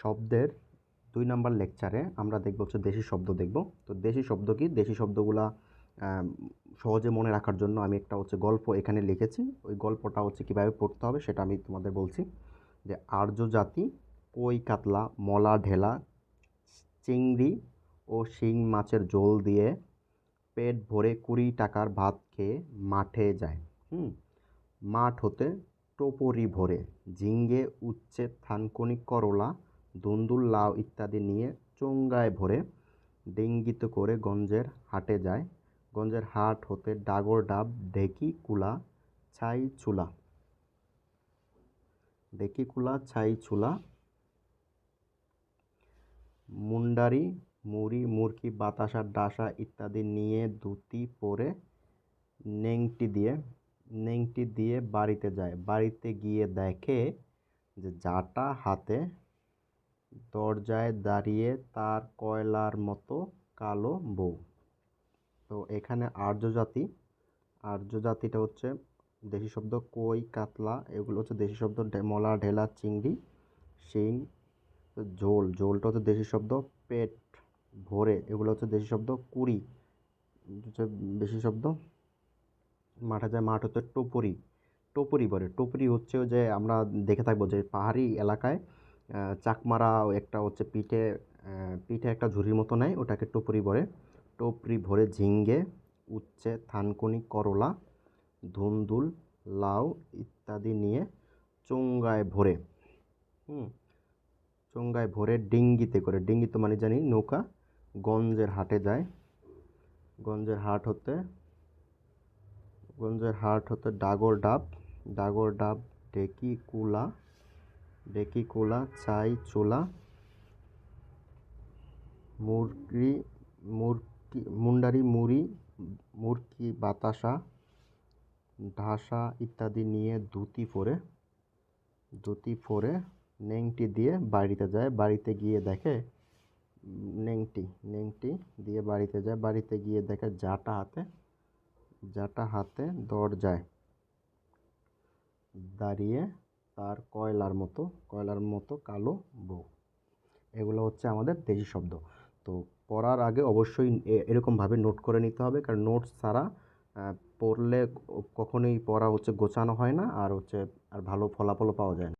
শব্দের দুই নাম্বার লেকচারে আমরা দেখব হচ্ছে দেশি শব্দ দেখব। তো দেশি শব্দ কি? দেশি শব্দগুলা সহজে মনে রাখার জন্য আমি একটা হচ্ছে গল্প এখানে লিখেছি। ওই গল্পটা হচ্ছে কীভাবে পড়তে হবে সেটা আমি তোমাদের বলছি। যে আর্য জাতি কই কাতলা, মলা ঢেলা, চিংড়ি ও শিং মাছের ঝোল দিয়ে পেট ভরে কুড়ি টাকার ভাত খেয়ে মাঠে যায়। হুম? মাঠ হতে টোপরি ভরে, ঝিঙ্গে, উচ্ছে, থানকুনি, করলা দুন্দুল লাউ ইত্যাদি নিয়ে চোঙ্গায় ভরে ডিঙ্গিতে করে গঞ্জের হাটে যায়। গঞ্জের হাট হতে ডাগর ডাব, ঢেকি কুলা, ছাই চুলা। ঢেকি কুলা, ছাই চুলা, মুন্ডারি, মুড়ি, মুরকি, বাতাসা, ডাসা ইত্যাদি নিয়ে ধুতি পরে নেংটি দিয়ে নেংটি দিয়ে বাড়িতে যায়। বাড়িতে গিয়ে দেখে যে জাটা হাতে দরজায় দাঁড়িয়ে তার কয়লার মতো কালো বউ। তো এখানে আর্য জাতি আর্য জাতিটা হচ্ছে দেশি শব্দ কই, কাতলা, এগুলো হচ্ছে দেশি শব্দ মলা, ঢেলা, চিংড়ি, শিং, ঝোল। ঝোলটা হচ্ছে দেশি শব্দ পেট ভরে। এগুলো হচ্ছে দেশি শব্দ কুড়ি। হচ্ছে দেশি শব্দ মাঠে যায়, মাঠ হচ্ছে টোপরি। টোপরি বলে। টোপরি হচ্ছে যে আমরা দেখে থাকব যে পাহাড়ি এলাকায় চাকমারা একটা হচ্ছে পিঠে পিঠে একটা ঝুড়ির মতো নেয়, ওটাকে টোপরি বলে টোপরি ভরে ঝিঙ্গে, উচ্ছে, থানকুনি, করলা, ধুন্দুল, লাউ ইত্যাদি নিয়ে চোঙ্গায় ভরে, হুম, চোঙ্গায় ভরে ডিঙ্গিতে করে। ডিঙ্গি তো মানে জানি নৌকা, গঞ্জের হাটে যায়। গঞ্জের হাট হতে, গঞ্জের হাট হতে ডাগর ডাব ডাগর ডাব ডেকি কুলা ডেকি কুলা, চাই চোলা, মুরগি, মুরকি, মুন্ডারি মুড়ি, মুরকি বাতাসা, ঢাসা ইত্যাদি নিয়ে ধুতি পরে ধুতি পরে নেংটি দিয়ে বাড়িতে যায়। বাড়িতে গিয়ে দেখে, নেংটি নেংটি দিয়ে বাড়িতে যায়। বাড়িতে গিয়ে দেখে জাটা হাতে জাটা হাতে দরজায় দাঁড়িয়ে তার কয়লার মতো কয়লার মতো কালো বউ। এগুলো হচ্ছে আমাদের দেশি শব্দ। তো পড়ার আগে অবশ্যই এরকমভাবে নোট করে নিতে হবে, কারণ নোটস ছাড়া পড়লে কখনোই পড়া হচ্ছে গোছানো হয় না, আর হচ্ছে, আর ভালো ফলাফলও পাওয়া যায় না।